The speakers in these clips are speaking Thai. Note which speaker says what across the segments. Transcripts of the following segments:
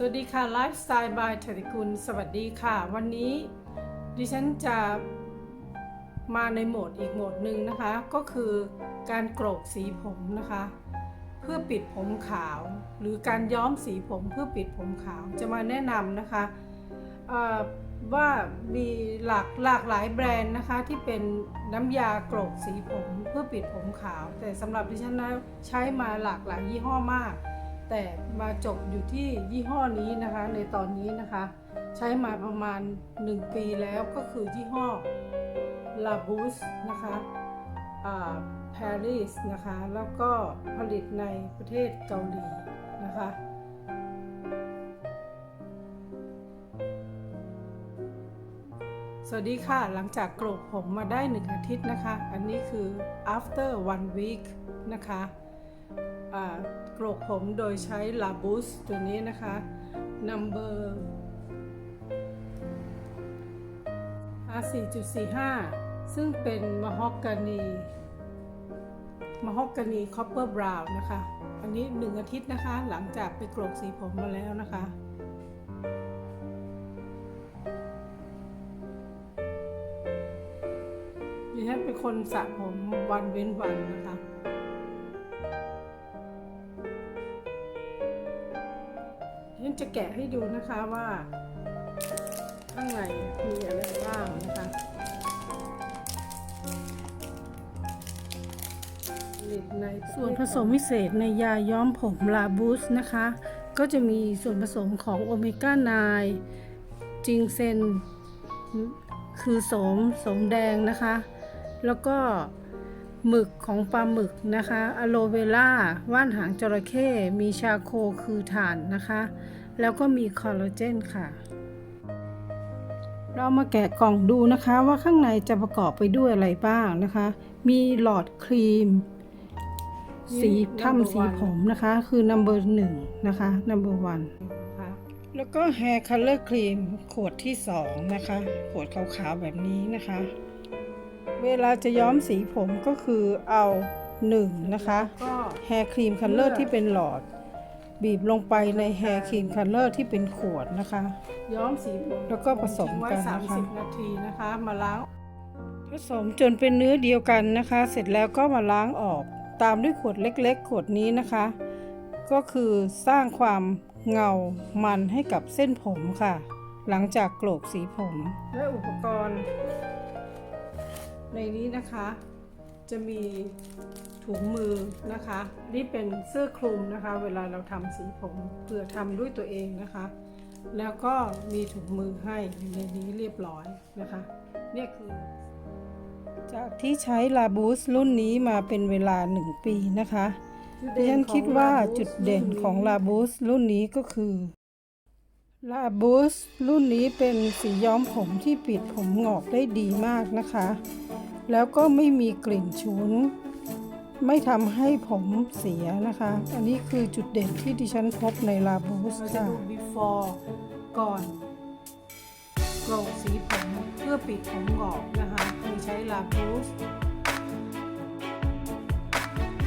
Speaker 1: สวัสดีค่ะไลฟ์สไตล์บายธติกุลสวัสดีค่ะ วันนี้ดิฉันจะมาในโหมดอีกโหมดหนึ่งนะคะ ก็คือการโกรกสีผมนะคะ เพื่อปิดผมขาว หรือการย้อมสีผมเพื่อปิดผมขาวจะมาแนะนำนะคะว่ามีหลากหลากหลายแบรนด์นะคะที่เป็นน้ำยาโกรกสีผมเพื่อปิดผมขาว แต่สำหรับดิฉันนะใช้มาหลากหลายยี่ห้อมาก แต่มาจบอยู่ที่ยี่ห้อนี้นะคะ ในตอนนี้นะคะ ใช้มาประมาณ 1 ปีแล้วก็คือยี่ห้อ La b o u s นะคะปารีสนะคะ แล้วก็ผลิตในประเทศเกาหลีนะคะสวัสดีค่ะ หลังจากโกรกผมมาได้หนึ่งอาทิตย์นะคะ อันนี้คือ after one week นะคะ โกรกผมโดยใช้ La b o u s ตัวนี้นะคะ number 4.45 ซึ่งเป็นมะฮอกกานีมะฮอกกานีคอปเปอร์บราวน์นะคะ อันนี้หนึ่งอาทิตย์นะคะ หลังจากไปโกรกสีผมมาแล้วนะคะดิฉันเป็นคนสระผมวันเว้นวันนะคะ จะแกะให้ดูนะคะว่าข้างในมีอะไรบ้างนะคะส่วนผสมพิเศษในยาย้อมผมลาบูสนะคะ ก็จะมีส่วนผสมของโอเมก้า 9 จิงเซน คือโสมโสมแดงนะคะ แล้วก็หมึกของปลาหมึกนะคะ อะโลเวล่า ว่านหางจระเข้ มีชาโคคือถ่านนะคะ แล้วก็มีคอลลาเจนค่ะ เรามาแกะกล่องดูนะคะว่าข้างในจะประกอบไปด้วยอะไรบ้างนะคะ มีหลอดครีม สีทำสีผมนะคะ คือ number หนึ่งนะคะ number one นะคะแล้วก็ hair color cream ขวดที่2นะคะ ขวดขาวๆแบบนี้นะคะ เวลาจะย้อมสีผมก็คือเอา1นะคะ hair cream color ที่เป็นหลอด บีบลงไปใน hair cream color ที่เป็นขวดนะคะ ย้อมสีผมแล้วก็ผสมกันนะคะ30 นาทีนะคะ มาล้าง ผสมจนเป็นเนื้อเดียวกันนะคะ เสร็จแล้วก็มาล้างออกตามด้วยขวดเล็กๆ ขวดนี้นะคะ ก็คือสร้างความเงามันให้กับเส้นผมค่ะ หลังจากโกรกสีผม และอุปกรณ์ ในนี้นะคะ จะมี ถุงมือนะคะ นี่เป็นเสื้อคลุมนะคะ เวลาเราทำสีผมเพื่อทำด้วยตัวเองนะคะ แล้วก็มีถุงมือให้อยู่ในนี้เรียบร้อยนะคะนี่คือ จากที่ใช้ลาบูสรุ่นนี้มาเป็นเวลา 1 ปีนะคะดิฉันคิดว่าจุดเด่นของลาบูสรุ่นนี้ก็คือลาบูสรุ่นนี้เป็นสีย้อมผมที่ปิดผมงอกได้ดีมากนะคะ แล้วก็ไม่มีกลิ่นฉุน ไม่ทำให้ผมเสียนะคะ อันนี้คือจุดเด่นที่ดิฉันพบในลาบูสค่ะ before ก่อนโกรกสีผมเพื่อปิดผมหงอกนะคะคือใช้ลาบูส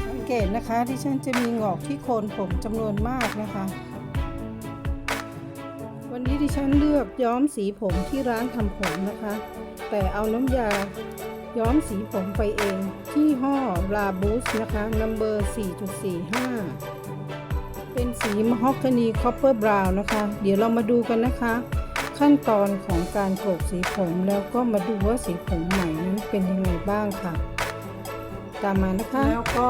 Speaker 1: สังเกตนะคะที่ฉันจะมีหงอกที่โคนผมจำนวนมากนะคะ วันนี้ดิฉันเลือกย้อมสีผมที่ร้านทำผมนะคะ แต่เอาน้ำยา ย้อมสีผมไปเองที่ห้อลาบูสนะคะนัมเบอร์ 4.45 เป็นสีมฮอกกานีคอปเปอร์บราวน์นะคะ เดี๋ยวเรามาดูกันนะคะ ขั้นตอนของการโกรกสีผมแล้วก็มาดูว่าสีผมใหม่นั้นเป็นยังไงบ้างค่ะ ตามมานะคะ แล้วก็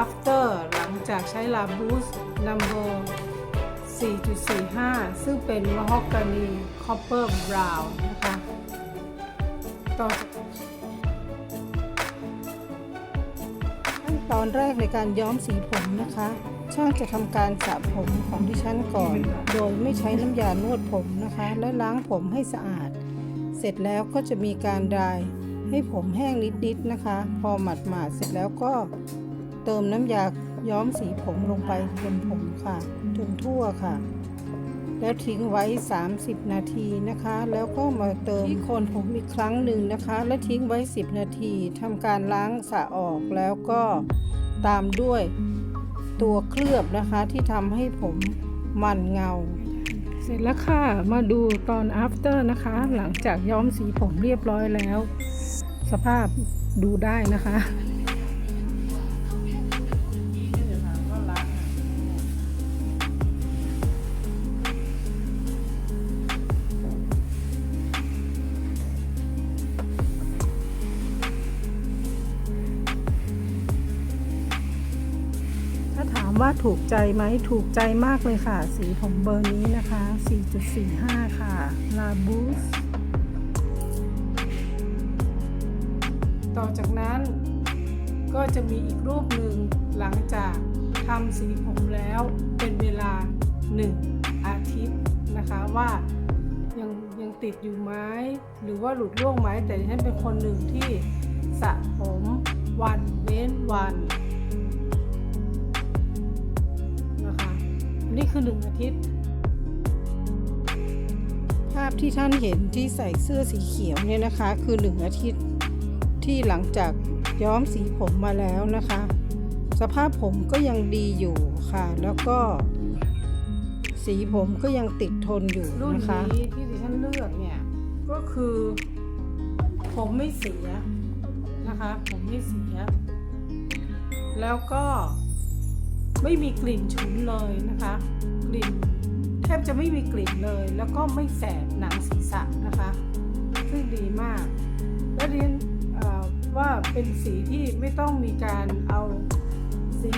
Speaker 1: after หลังจากใช้ลาบูส number 4.45 ซึ่งเป็นมฮอกกานีคอปเปอร์บราวน์นะคะต่อ อนแรกในการย้อมสีผมนะคะ ช่างจะทำการสระผมของดิฉันก่อน โดยไม่ใช้น้ำยานวดผมนะคะ และล้างผมให้สะอาด เสร็จแล้วก็จะมีการดรายให้ผมแห้งนิดๆนะคะ พอหมาดหมาดๆเสร็จแล้วก็เติมน้ำยาย้อมสีผมลงไปบนผมค่ะถึงทั่วค่ะ แล้วทิ้งไว้ 30 นาทีนะคะ แล้วก็มาเติมที่โคนผมอีกครั้งหนึ่งนะคะ และทิ้งไว้ 10 นาทีทำการล้างสระออกแล้วก็ตามด้วยตัวเคลือบนะคะที่ทำให้ผมมันเงา เส
Speaker 2: ร็จแล้วค่ะ มาดูตอน after นะคะ หลังจากย้อมสีผมเรียบร้อยแล้ว สภาพดูได้นะคะ ว่าถูกใจไหมถูกใจมากเลยค่ะ สีผมเบอร์นี้นะคะ 4.45 ค่ะ ลาบูสต่อจากนั้นก็จะมีอีกรูปหนึ่งหลังจากทำสีผมแล้วเป็นเวลา 1 อาทิตย์นะคะว่ายังยังติดอยู่ไหมหรือว่าหลุดร่วงไหมแต่ฉันเป็นคนหนึ่งที่สระผมวันเว้นวัน คือหนึ่งอาทิตย์ ภาพที่ท่านเห็นที่ใส่เสื้อสีเขียวเนี่ยนะคะ คือหนึ่งอาทิตย์ที่หลังจากย้อมสีผมมาแล้วนะคะ สภาพผมก็ยังดีอยู่ค่ะ แล้วก็ สีผมก็ยังติดทนอยู่
Speaker 1: รุ่น
Speaker 2: นะคะ
Speaker 1: นี้ที่ดิฉันเลือกเนี่ย ก็คือ ผมไม่เสียนะคะ ผมไม่เสีย แล้วก็ ไม่มีกลิ่นฉุนเลยนะคะ กลิ่นแทบจะไม่มีกลิ่นเลย แล้วก็ไม่แสบหนังศีรษะนะคะ ซึ่งดีมาก และเรียนว่าเป็นสีที่ไม่ต้องมีการเอาสี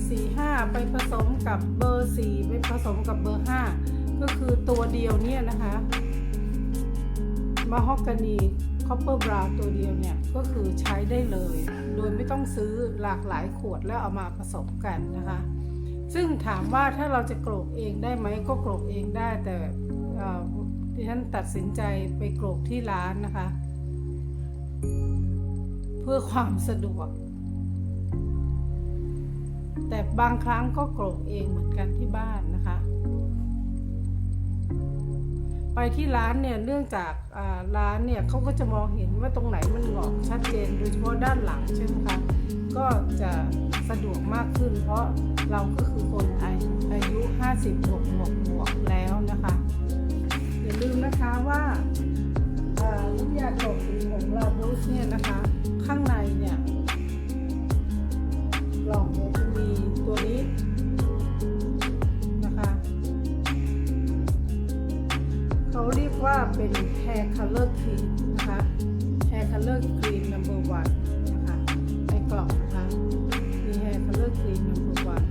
Speaker 1: 4.45 ไปผสมกับเบอร์ 4 ไปผสมกับเบอร์ 5 ก็คือตัวเดียวเนี่ยนะคะ มาฮอกกานี คอปเปอร์บราวตัวเดียวเนี่ยก็คือใช้ได้เลย โดยไม่ต้องซื้อหลากหลายขวดแล้วเอามาผสมกันนะคะ ซึ่งถามว่าถ้าเราจะโกรกเองได้ไหมก็โกรกเองได้แต่เอ่อดิฉันตัดสินใจไปโกรกที่ร้านนะคะ เพื่อความสะดวก แต่บางครั้งก็โกรกเองเหมือนกันที่บ้านนะคะ ไปที่ร้านเนี่ยเนื่องจากร้านเนี่ยเขาก็จะมองเห็นว่าตรงไหนมันหงอกชัดเจน โดยเฉพาะด้านหลังใช่ไหมคะก็จะสะดวกมากขึ้น เพราะเราก็คือคนอายุอายุ 50 บวกบวกบวกแล้วนะคะ อย่าลืมนะคะว่าวิทยากรสีของลาบูสเนี่ยนะคะ เป็น hair color cream นะคะ hair color cream number one นะคะในกล่องนะคะมี hair color cream number one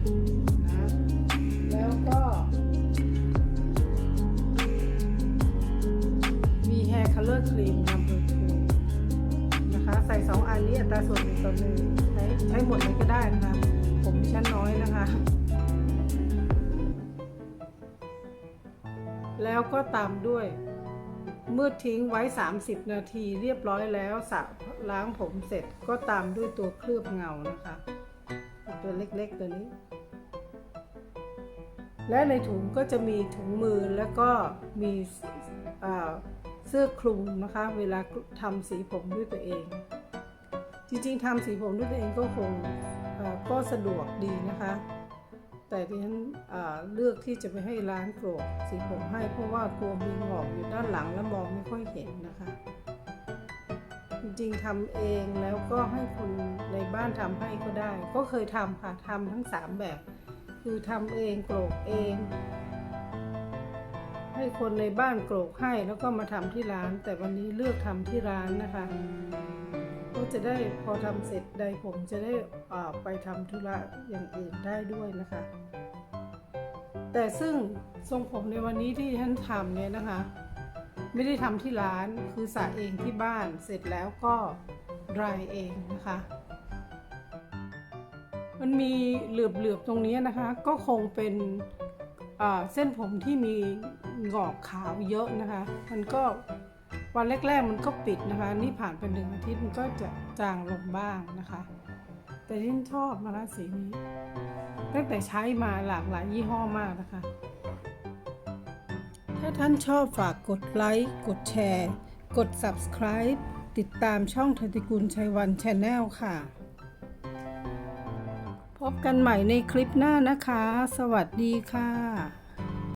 Speaker 1: นะแล้วก็ มี hair color cream number two นะคะ ใส่สองอันนี้อัตราส่วนหนึ่งต่อหนึ่งใช้ใช้หมดเลยก็ได้นะคะ ผมชั้นน้อยนะคะแล้วก็ตามด้วย เมื่อทิ้งไว้ 30 นาทีเรียบร้อยแล้วสระล้างผมเสร็จก็ตามด้วยตัวเคลือบเงานะคะ ตัวเล็กๆตัวนี้ และในถุงก็จะมีถุงมือแล้วก็มีเสื้อคลุมนะคะ เวลาทำสีผมด้วยตัวเอง จริงๆทำสีผมด้วยตัวเองก็คงก็สะดวกดีนะคะ แต่ดิฉันเลือกที่จะไปให้ร้านโกรกสีผมให้เพราะว่ากลัวมีหงอกอยู่ด้านหลังแล้วมองไม่ค่อยเห็นนะคะ จริงๆทำเองแล้วก็ให้คนในบ้านทำให้ก็ได้ ก็เคยทำค่ะทำทั้งสามแบบ คือทำเองโกรกเอง ให้คนในบ้านโกรกให้แล้วก็มาทำที่ร้าน แต่วันนี้เลือกทำที่ร้านนะคะ จะได้พอทำเสร็จใดผมจะได้ไปทำธุระอย่างอื่นได้ด้วยนะคะ แต่ซึ่งทรงผมในวันนี้ที่ฉันทำเนี่ยนะคะ ไม่ได้ทำที่ร้านคือสระเองที่บ้านเสร็จแล้วก็ดรายเองนะคะ มันมีเหลือบๆตรงนี้นะคะ ก็คงเป็นเส้นผมที่มีหงอกขาวเยอะนะคะ มันก็ วันแรก ๆ มันก็ปิดนะคะ นี่ผ่านไปหนึ่งอาทิตย์มันก็จะจางลงบ้างนะคะ แต่ที่ชอบนะคะสีนี้ ตั้งแต่ใช้มาหลากหลายยี่ห้อมากนะคะ ถ้าท่านชอบฝากกดไลค์ กดแชร์ กด subscribe ติดตามช่องธติกุลชัยวันชาแนลค่ะ พบกันใหม่ในคลิปหน้านะคะ สวัสดีค่ะ